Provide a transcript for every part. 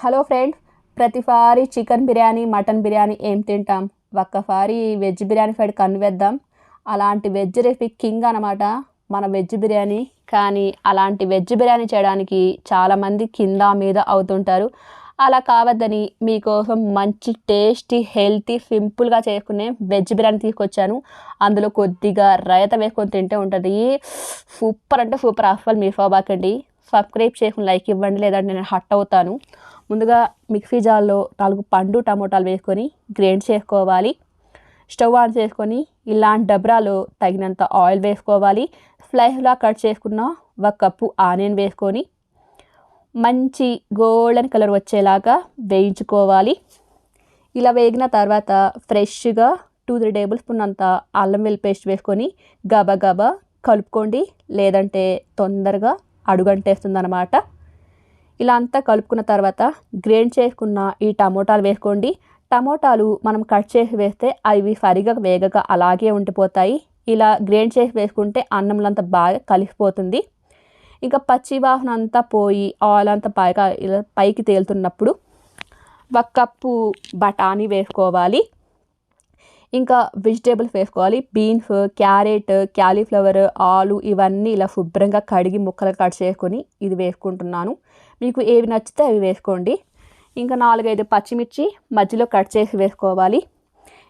Hello friend ప్రతిసారి chicken biryani mutton biryani ఏం తింటాం? ఒక్కసారి వెజ్ బిర్యానీ ఫైడ్ కనువేద్దాం అలాంటి వెజ్ రెసిపీ కింగ్ అనమాట మన వెజ్ బిర్యానీ. కానీ అలాంటి వెజ్ బిర్యానీ చేయడానికి చాలామంది కింద మీద అవుతుంటారు. అలా కావద్దని మీకోసం మంచి టేస్టీ హెల్తీ సింపుల్గా చేసుకునే వెజ్ బిర్యానీ తీసుకొచ్చాను. అందులో కొద్దిగా రైత వేసుకొని తింటే ఉంటుంది. సూపర్ అంటే సూపర్. ఆఫర్ మీ ఫోబాకండి సబ్స్క్రైబ్ చేసుకుని లైక్ ఇవ్వండి. లేదంటే నేను హట్ అవుతాను. ముందుగా మిక్సీ జార్లో నాలుగు పండు టమోటాలు వేసుకొని గ్రైండ్ చేసుకోవాలి. స్టవ్ ఆన్ చేసుకొని ఇలాంటి డబ్రాలో తగినంత ఆయిల్ వేసుకోవాలి. స్లైస్లా కట్ చేసుకున్న ఒక కప్పు ఆనియన్ వేసుకొని మంచి గోల్డెన్ కలర్ వచ్చేలాగా వేయించుకోవాలి. ఇలా వేగిన తర్వాత ఫ్రెష్గా టూ త్రీ టేబుల్ స్పూన్ అంత అల్లం వెల్లి పేస్ట్ వేసుకొని గబగబా కలుపుకోండి. లేదంటే తొందరగా అడుగంటేస్తుంది అనమాట ఇలా అంతా కలుపుకున్న తర్వాత గ్రైండ్ చేసుకున్న ఈ టమోటాలు వేసుకోండి. టమోటాలు మనం కట్ చేసి వేస్తే అవి సరిగా వేగక అలాగే ఉండిపోతాయి. ఇలా గ్రైండ్ చేసి వేసుకుంటే అన్నంలో అంతా బాగా కలిసిపోతుంది. ఇంకా పచ్చి వాసన అంతా పోయి ఆయిల్ అంతా పైగా ఇలా పైకి తేలుతున్నప్పుడు ఒక కప్పు బఠానీ వేసుకోవాలి. ఇంకా వెజిటేబుల్స్ వేసుకోవాలి. బీన్స్ క్యారెట్ క్యాలీఫ్లవర్ ఆలు ఇవన్నీ ఇలా శుభ్రంగా కడిగి ముక్కలు కట్ చేసుకొని ఇది వేసుకుంటున్నాను. మీకు ఏవి నచ్చితే అవి వేసుకోండి. ఇంకా నాలుగైదు పచ్చిమిర్చి మధ్యలో కట్ చేసి వేసుకోవాలి.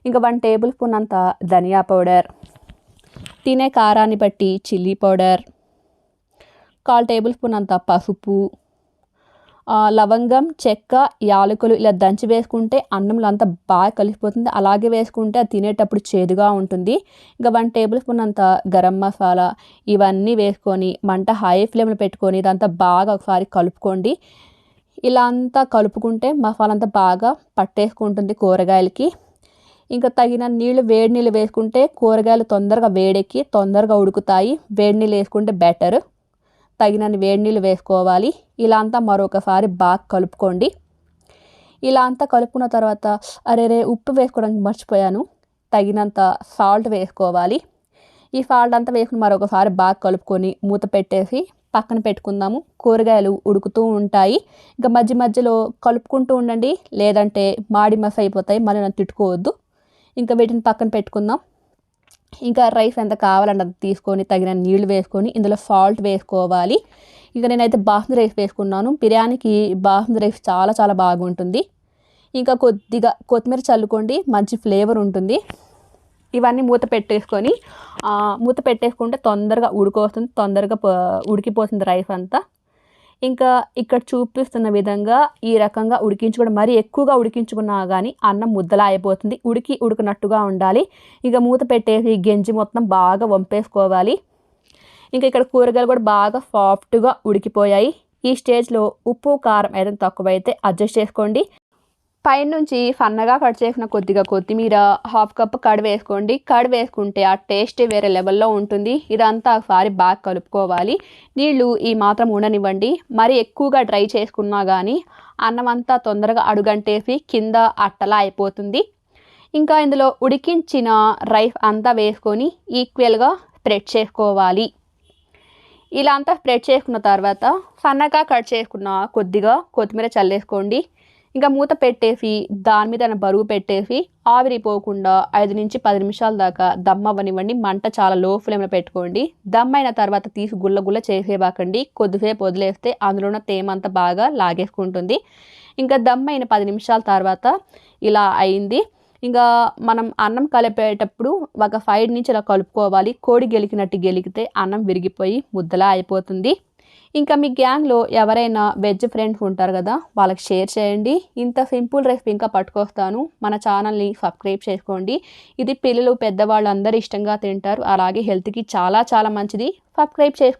ఇంకా వన్ టేబుల్ స్పూన్ అంత ధనియా పౌడర్ తినే కారాన్ని బట్టి చిల్లీ పౌడర్ కాల్ టేబుల్ స్పూన్ అంత పసుపు లవంగం చెక్క యాలకులు ఇలా దంచి వేసుకుంటే అన్నంలో అంతా బాగా కలిసిపోతుంది. అలాగే వేసుకుంటే అది తినేటప్పుడు చేదుగా ఉంటుంది. ఇంకా వన్ టేబుల్ స్పూన్ అంత గరం మసాలా ఇవన్నీ వేసుకొని మంట హై ఫ్లేమ్లో పెట్టుకొని ఇదంతా బాగా ఒకసారి కలుపుకోండి. ఇలా అంతా కలుపుకుంటే మసాలా అంతా బాగా పట్టేసుకుంటుంది కూరగాయలకి. ఇంకా తగిన నీళ్ళు వేడి నీళ్ళు వేసుకుంటే కూరగాయలు తొందరగా వేడెక్కి తొందరగా ఉడుకుతాయి. వేడి నీళ్ళు వేసుకుంటే బెటర్. తగినన్ని వేడి నీళ్ళు వేసుకోవాలి. ఇలా అంతా మరొకసారి బాగా కలుపుకోండి. ఇలా అంతా కలుపుకున్న తర్వాత అరే రే ఉప్పు వేసుకోవడానికి మర్చిపోయాను. తగినంత సాల్ట్ వేసుకోవాలి. ఈ సాల్ట్ అంతా వేసుకుని మరొకసారి బాగా కలుపుకొని మూత పెట్టేసి పక్కన పెట్టుకుందాము. కూరగాయలు ఉడుకుతూ ఉంటాయి. ఇంకా మధ్య మధ్యలో కలుపుకుంటూ ఉండండి. లేదంటే మాడి మస అయిపోతాయి. మళ్ళీ నన్ను తిట్టుకోవద్దు. ఇంకా వీటిని పక్కన పెట్టుకుందాం. ఇంకా రైస్ ఎంత కావాలంటే అది తీసుకొని తగిన నీళ్ళు వేసుకొని ఇందులో సాల్ట్ వేసుకోవాలి. ఇంకా నేనైతే బాస్మతి రైస్ వేసుకున్నాను. బిర్యానీకి బాస్మతి రైస్ చాలా చాలా బాగుంటుంది. ఇంకా కొద్దిగా కొత్తిమీర చల్లుకోండి. మంచి ఫ్లేవర్ ఉంటుంది. ఇవన్నీ మూత పెట్టేసుకొని మూత పెట్టేసుకుంటే తొందరగా ఉడుకొస్తుంది. తొందరగా ఉడికిపోతుంది రైస్ అంతా. ఇంకా ఇక్కడ చూపిస్తున్న విధంగా ఈ రకంగా ఉడికించుకోవడం మరీ ఎక్కువగా ఉడికించుకున్నా కానీ అన్నం ముద్దలా అయిపోతుంది. ఉడికి ఉడికినట్టుగా ఉండాలి. ఇక మూత పెట్టేసి గెంజి మొత్తం బాగా వంపేసుకోవాలి. ఇంకా ఇక్కడ కూరగాయలు కూడా బాగా సాఫ్ట్గా ఉడికిపోయాయి. ఈ స్టేజ్లో ఉప్పు కారం ఏదైనా తక్కువైతే అడ్జస్ట్ చేసుకోండి. పైనుంచి సన్నగా కట్ చేసిన కొద్దిగా కొత్తిమీర హాఫ్ కప్ కడు వేసుకోండి. కడు వేసుకుంటే ఆ టేస్ట్ వేరే లెవెల్లో ఉంటుంది. ఇదంతా ఒకసారి బాగా కలుపుకోవాలి. నీళ్ళు ఈ మాత్రం ఉండనివ్వండి. మరి ఎక్కువగా డ్రై చేసుకున్నా కానీ అన్నం అంతా తొందరగా అడుగంటేసి కింద అట్టలా అయిపోతుంది. ఇంకా ఇందులో ఉడికించిన రైస్ అంతా వేసుకొని ఈక్వల్గా స్ప్రెడ్ చేసుకోవాలి. ఇలా అంతా స్ప్రెడ్ చేసుకున్న తర్వాత సన్నగా కట్ చేసుకున్న కొద్దిగా కొత్తిమీర చల్లేసుకోండి. ఇంకా మూత పెట్టేసి దాని మీద బరువు పెట్టేసి ఆవిరిపోకుండా ఐదు నుంచి పది నిమిషాల దాకా దమ్ అవ్వనివ్వండి. మంట చాలా లో ఫ్లేమ్లో పెట్టుకోండి. దమ్ అయిన తర్వాత తీసి గుల్ల గుల్ల చేసేవాకండి. కొద్దిసేపు వదిలేస్తే అందులో ఉన్న తేమ అంతా బాగా లాగేసుకుంటుంది. ఇంకా దమ్ అయిన పది నిమిషాల తర్వాత ఇలా అయింది. ఇంకా మనం అన్నం కలిపేటప్పుడు ఒక ఫైవ్ నుంచి ఇలా కలుపుకోవాలి. కోడి గెలికినట్టు గెలికితే అన్నం విరిగిపోయి ముద్దలా అయిపోతుంది. ఇంకా మీ గ్యాంగ్లో ఎవరైనా వెజ్ ఫ్రెండ్స్ ఉంటారు కదా వాళ్ళకి షేర్ చేయండి. ఇంత సింపుల్ రెసిపీ ఇంకా పట్టుకొస్తాను. మన ఛానల్ని సబ్స్క్రైబ్ చేసుకోండి. ఇది పిల్లలు పెద్దవాళ్ళు అందరూ ఇష్టంగా తింటారు. అలాగే హెల్త్కి చాలా చాలా మంచిది. సబ్స్క్రైబ్ చేసుకో